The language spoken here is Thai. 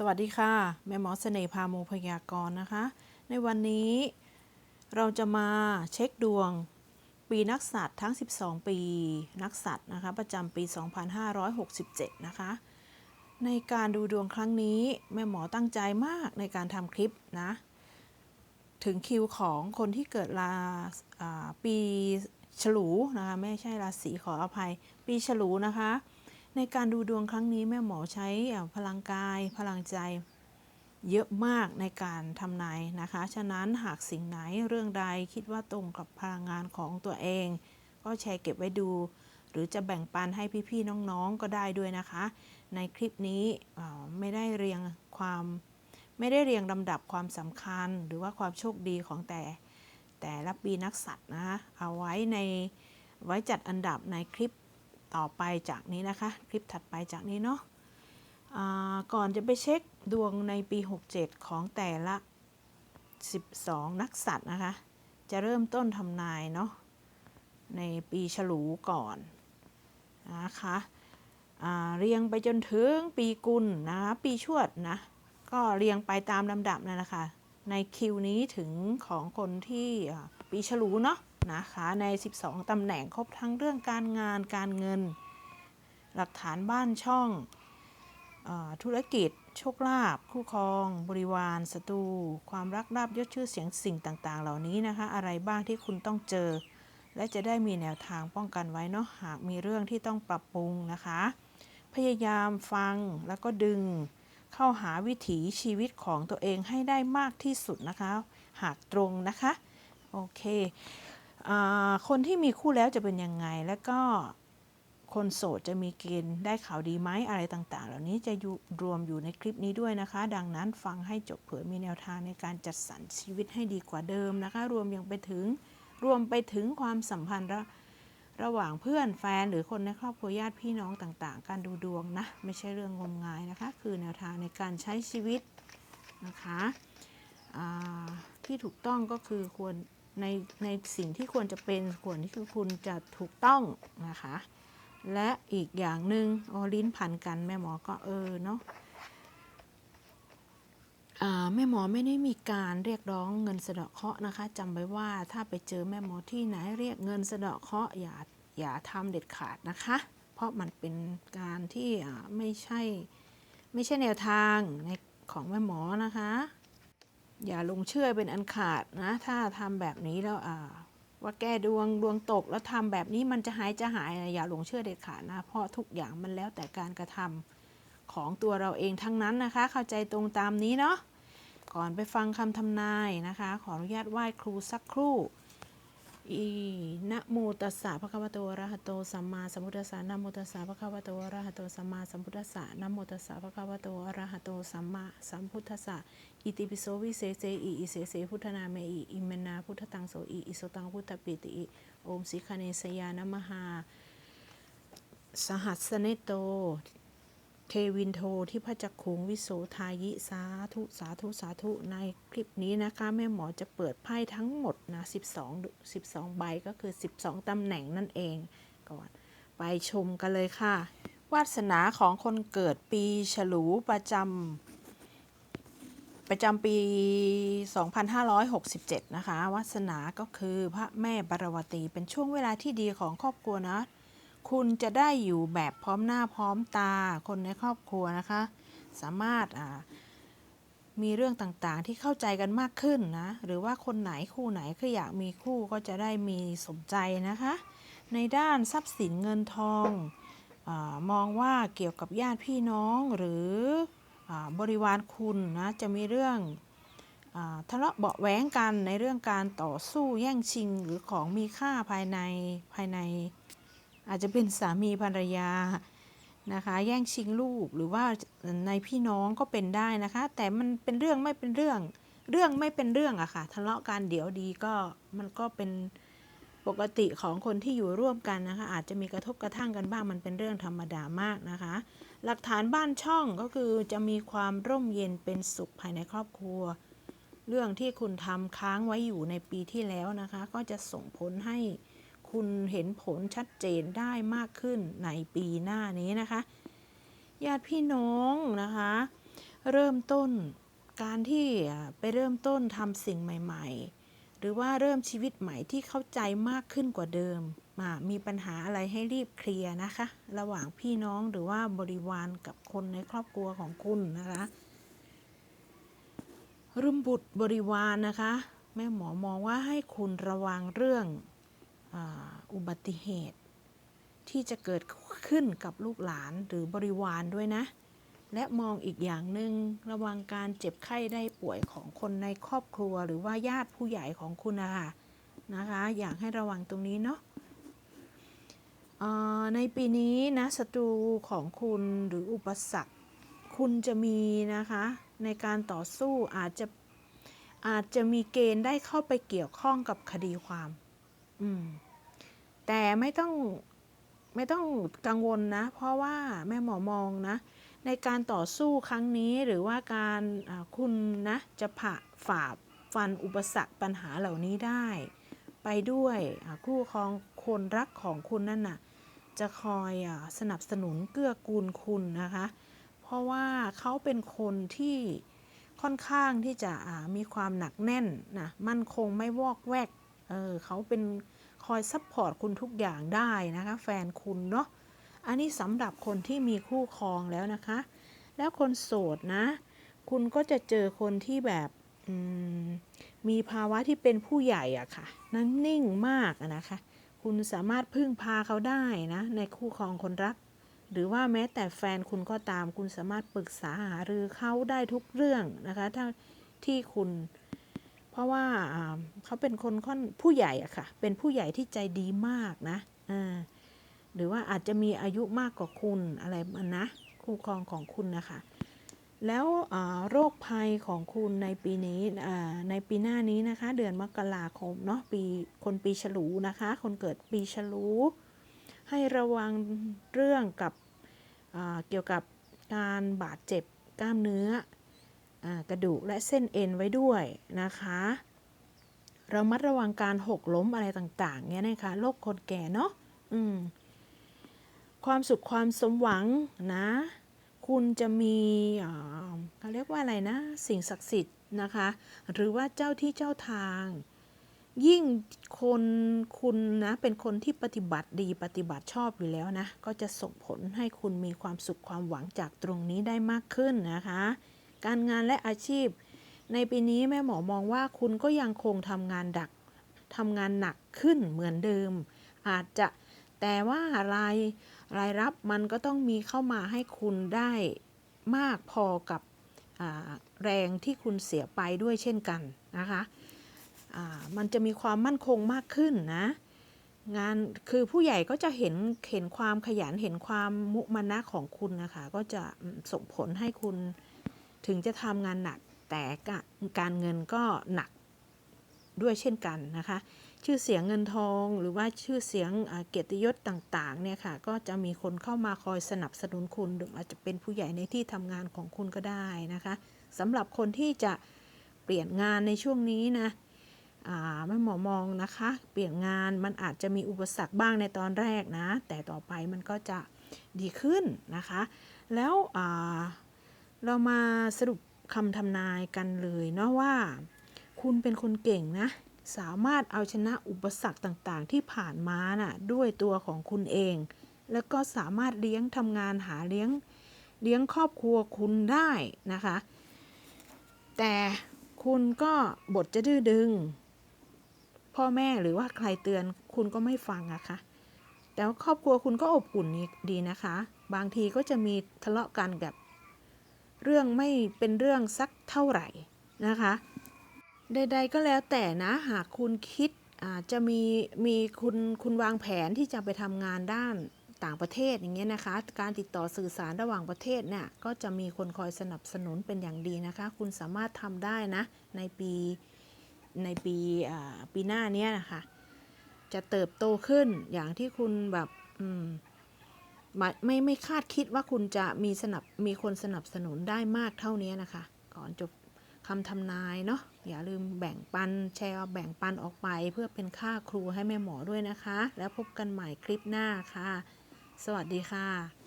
สวัสดีค่ะ แม่หมอเสน่ห์พาโมพยากรณ์นะคะ ในวันนี้เราจะมาเช็คดวงปีนักสัตว์ทั้ง 12 ปีนักสัตว์นะคะ ประจำปี 2567 นะคะ ในการดูดวงครั้งนี้แม่หมอตั้งใจมากในการทำคลิปนะ ถึงคิวของคนที่เกิดราอ่าปีฉลูนะคะ ไม่ใช่ราศีขออภัย ปีฉลูนะคะ ในการดูดวงครั้งนี้แม่หมอใช้พลังกายพลังใจเยอะมากในการทำนายนะคะ ฉะนั้นหากสิ่งไหนเรื่องใดคิดว่าตรงกับพลังงานของตัวเอง ก็แชร์เก็บไว้ดู หรือจะแบ่งปันให้พี่ๆน้องๆก็ได้ด้วยนะคะ ในคลิปนี้ไม่ได้เรียงความไม่ได้เรียงลำดับความสำคัญ หรือว่าความโชคดีของแต่แต่ละปีนักสัตว์นะคะเอาไว้ในไว้จัดอันดับในคลิป ต่อไปจากนี้นะคะ คลิปถัดไปจากนี้เนาะก่อนจะไปเช็คดวงในปี 67 ของแต่ละ 12 นักสัตว์นะคะ จะเริ่มต้นทำนายเนาะในปีฉลูก่อนนะคะเรียงไปจนถึงปีกุลนะคะปีชวดนะ ก็เรียงไปตามลำดับนั่นแหละค่ะในคิวนี้ถึงของคนที่ปีฉลูเนาะ นะคะใน 12 ตำแหน่งครบทั้งเรื่องการงานการเงิน หลักฐานบ้านช่องอธุรกิจ โชคลาภคู่ครอง บริวารศัตรูความรักลาบยศชื่อเสียงสิ่งต่างๆ เหล่านี้นะคะ อะไรบ้างที่คุณต้องเจอ และจะได้มีแนวทางป้องกันไว้เนาะหากมีเรื่องที่ต้องปรับปรุงนะคะ พยายามฟังแล้วก็ดึงเข้าหาวิถีชีวิตของตัวเองให้ได้มากที่สุดนะคะ หากตรงนะคะ โอเค คนที่มีคู่แล้วจะเป็นยังไง แล้วก็คนโสดจะมีเกณฑ์ได้ข่าวดีไหมอะไรต่าง ๆ เหล่านี้จะรวมอยู่ในคลิปนี้ด้วยนะคะ ดังนั้นฟังให้จบเผื่อมีแนวทางในการจัดสรรชีวิตให้ดีกว่าเดิมนะคะ รวมยังไปถึงรวมไปถึงความสัมพันธ์ระระหว่างเพื่อนแฟนหรือคนในครอบครัวญาติพี่น้องต่างๆ การดูดวงนะ ไม่ใช่เรื่องงมงายนะคะ คือแนวทางในการใช้ชีวิตนะคะที่ถูกต้องก็คือควร ในในสิ่งที่ควรจะเป็นควรที่คือคุณจะถูกต้องนะคะ และอีกอย่างหนึ่งโอลิ้นพันกันแม่หมอก็เออเนาะอ่าแม่หมอไม่ได้มีการเรียกร้องเงินสะเดาะเคาะนะคะจำไว้ว่าถ้าไปเจอแม่หมอที่ไหนเรียกเงินสะเดาะเคาะอย่าอย่าทำเด็ดขาดนะคะ เพราะมันเป็นการที่ไม่ใช่ไม่ใช่แนวทางในของแม่หมอนะคะ อย่าลงเชื่อเป็นอันขาดนะ ถ้าทำแบบนี้แล้วอ่าว่าแก้ดวงดวงตกแล้วทำแบบนี้มันจะหายจะหายนะอย่าหลงเชื่อเด็ดขาดนะ เพราะทุกอย่างมันแล้วแต่การกระทำของตัวเราเองทั้งนั้นนะคะ เข้าใจตรงตามนี้เนาะก่อนไปฟังคำทำนายนะคะ ขออนุญาตไหว้ครูสักครู่ อีนะโมตัสสะภะคะวะโตอะระหะโตสัมมาสัมพุทธัสสะนะโมตัสสะภะคะวะโตอะระหะโตสัมมาสัมพุทธัสสะนะโมตัสสะภะคะวะโตอะระหะโตสัมมาสัมพุทธัสสะอิติปิโสวิเศษเสอิอิเสเสพุทธนาเมอิอิเมนาพุทธตังโสอิอิโสตังพุทธปิติอิโอมสิคเนสยานมหาสหัสเนโต เทวินโทที่พระจักขุงวิโสทายิสาธุสาธุสาธุในคลิปนี้นะคะ แม่หมอจะเปิดไพ่ทั้งหมดนะ 12 12 ใบก็คือ 12 ตำแหน่งนั่นเองก่อน ไปชมกันเลยค่ะ วาสนาของคนเกิดปีฉลูประจำประจำปี 2567 นะคะวาสนาก็คือพระแม่บารวตีเป็นช่วงเวลาที่ดีของครอบครัวนะ คุณจะได้อยู่แบบพร้อมหน้าพร้อมตาคนในครอบครัวนะคะ สามารถมีเรื่องต่างๆที่เข้าใจกันมากขึ้นนะ หรือว่าคนไหนคู่ไหนคืออยากมีคู่ก็จะได้มีสมใจนะคะ ในด้านทรัพย์สินเงินทองอมองว่าเกี่ยวกับญาติพี่น้องหรืออบริวารคุณนะจะมีเรื่องอทะเลาะเบาะแว้งกันในเรื่องการต่อสู้แย่งชิงหรือของมีค่าภายในภายใน อาจจะเป็นสามีภรรยานะคะ แย่งชิงลูกหรือว่าในพี่น้องก็เป็นได้นะคะ แต่มันเป็นเรื่องไม่เป็นเรื่อง เรื่องไม่เป็นเรื่องอะค่ะทะเลาะกันเดี๋ยวดีก็มันก็เป็นปกติของคนที่อยู่ร่วมกันนะคะ อาจจะมีกระทบกระทั่งกันบ้างมันเป็นเรื่องธรรมดามากนะคะ หลักฐานบ้านช่องก็คือจะมีความร่มเย็นเป็นสุขภายในครอบครัว เรื่องที่คุณทำค้างไว้อยู่ในปีที่แล้วนะคะ ก็จะส่งผลให้ คุณเห็นผลชัดเจนได้มากขึ้นในปีหน้านี้นะคะ ญาติพี่น้องนะคะ เริ่มต้นการที่ไปเริ่มต้นทำสิ่งใหม่ ๆ หรือว่าเริ่มชีวิตใหม่ที่เข้าใจมากขึ้นกว่าเดิมมามีปัญหาอะไรให้รีบเคลียร์นะคะ ระหว่างพี่น้องหรือว่าบริวารกับคนในครอบครัวของคุณนะคะรุมบุตรบริวารนะคะ แม่หมอมองว่าให้คุณระวังเรื่อง อุบัติเหตุ ที่จะเกิดขึ้นกับลูกหลานหรือบริวารด้วยนะ และมองอีกอย่างหนึ่งระวังการเจ็บไข้ได้ป่วยของคนในครอบครัว หรือว่าญาติผู้ใหญ่ของคุณนะคะนะคะ อยากให้ระวังตรงนี้เนาะในปีนี้นะศัตรูของคุณหรืออุปสรรค คุณจะมีนะคะ ในการต่อสู้อาจจะอาจจะมีเกณฑ์ได้เข้าไปเกี่ยวข้องกับคดีความ แต่ไม่ต้องไม่ต้องกังวลนะ เพราะว่าแม่หมอมองนะ ในการต่อสู้ครั้งนี้หรือว่าการคุณนะ จะผ่าฝ่าฟันอุปสรรคปัญหาเหล่านี้ได้ ไปด้วยคู่ครองคนรักของคุณนั่นน่ะ จะคอยอสนับสนุนเกื้อกูลคุณนะคะ เพราะว่าเขาเป็นคนที่ค่อนข้างที่จะมีความหนักแน่นนะมั่นคงไม่วอกแวก เออเขาเป็นคอยซัพพอร์ตคุณทุกอย่างได้นะคะ แฟนคุณเนาะ อันนี้สำหรับคนที่มีคู่ครองแล้วนะคะ แล้วคนโสดนะ คุณก็จะเจอคนที่แบบมมีภาวะที่เป็นผู้ใหญ่อะค่ะ นั้นนิ่งมากนะคะ คุณสามารถพึ่งพาเขาได้นะ ในคู่ครองคนรัก หรือว่าแม้แต่แฟนคุณก็ตาม คุณสามารถปรึกษาหารือเขาได้ทุกเรื่องนะคะ ถ้าที่คุณ ราะว่าเขาเป็นคนค่อนผู้ใหญ่อะค่ะ เป็นผู้ใหญ่ที่ใจดีมากนะหรือว่าอาจจะมีอายุมากกว่าคุณอะไรมันนะคู่ครองของคุณนะคะ แล้วโรคภัยของคุณในปีนี้ในปีหน้านี้นะคะ เดือนมกราคมเนาะปีคนปีฉลูนะคะ คนเกิดปีฉลู ให้ระวังเรื่องกับเกี่ยวกับการบาดเจ็บกล้ามเนื้อ กระดูกและเส้นเอ็นไว้ด้วยนะคะเรามัดระวังการหกล้มอะไรต่างๆเนี่ยนะคะโรคคนแก่เนาะอืมความสุขความสมหวังนะ คุณจะมีเขาเรียกว่าอะไรนะ สิ่งศักดิ์สิทธิ์นะคะ หรือว่าเจ้าที่เจ้าทาง ยิ่งคนคุณนะเป็นคนที่ปฏิบัติดีปฏิบัติชอบอยู่แล้วนะ ก็จะส่งผลให้คุณมีความสุขความหวังจากตรงนี้ได้มากขึ้นนะคะ การงานและอาชีพ ในปีนี้แม่หมอมองว่าคุณก็ยังคงทำงานดักทำงานหนักขึ้นเหมือนเดิม อาจจะแต่ว่ารายรายรับมันก็ต้องมีเข้ามาให้คุณได้มากพอกับแรงที่คุณเสียไปด้วยเช่นกันนะคะมันจะมีความมั่นคงมากขึ้นนะ งานคือผู้ใหญ่ก็จะเห็นเห็นความขยันเห็นความมุมานะของคุณนะคะ ก็จะส่งผลให้คุณ ถึงจะทำงานหนักแต่การเงินก็หนักด้วยเช่นกันนะคะ ชื่อเสียงเงินทองหรือว่าชื่อเสียงเกียรติยศต่างๆเนี่ยค่ะก็จะมีคนเข้ามาคอยสนับสนุนคุณหรืออาจจะเป็นผู้ใหญ่ในที่ทำงานของคุณก็ได้นะคะสำหรับคนที่จะเปลี่ยนงานในช่วงนี้นะอ่าไม่หมอมองนะคะ เปลี่ยนงานมันอาจจะมีอุปสรรคบ้างในตอนแรกนะ แต่ต่อไปมันก็จะดีขึ้นนะคะ แล้วอ เรามาสรุปคำทำนายกันเลยเนาะว่า คุณเป็นคนเก่งนะ สามารถเอาชนะอุปสรรคต่างๆ ที่ผ่านมาน่ะด้วยตัวของคุณเอง แล้วก็สามารถเลี้ยงทำงานหาเลี้ยงเลี้ยงครอบครัวคุณได้นะคะ แต่คุณก็บทจะดื้อดึง พ่อแม่หรือว่าใครเตือนคุณก็ไม่ฟังอะคะแต่ว่าครอบครัวคุณก็อบอุ่นดีนะคะ บางทีก็จะมีทะเลาะกันกับ เรื่องไม่เป็นเรื่องสักเท่าไหร่นะคะ ใด ๆ ก็แล้วแต่นะหากคุณคิดอาจจะมีมีคุณคุณวางแผนที่จะไปทำงานด้านต่างประเทศอย่างเงี้ยนะคะ การติดต่อสื่อสารระหว่างประเทศเนี่ยก็จะมีคนคอยสนับสนุนเป็นอย่างดีนะคะ คุณสามารถทำได้นะในปีในปีปีหน้านี้นะคะ จะเติบโตขึ้นอย่างที่คุณแบบอืม ไม่ไม่คาดคิดว่าคุณจะมีสนับมีคนสนับสนุนได้มากเท่านี้นะคะ ก่อนจบคำทำนายเนาะอย่าลืมแบ่งปันแชร์แบ่งปันออกไปเพื่อเป็นค่าครูให้แม่หมอด้วยนะคะ แล้วพบกันใหม่คลิปหน้าค่ะ สวัสดีค่ะ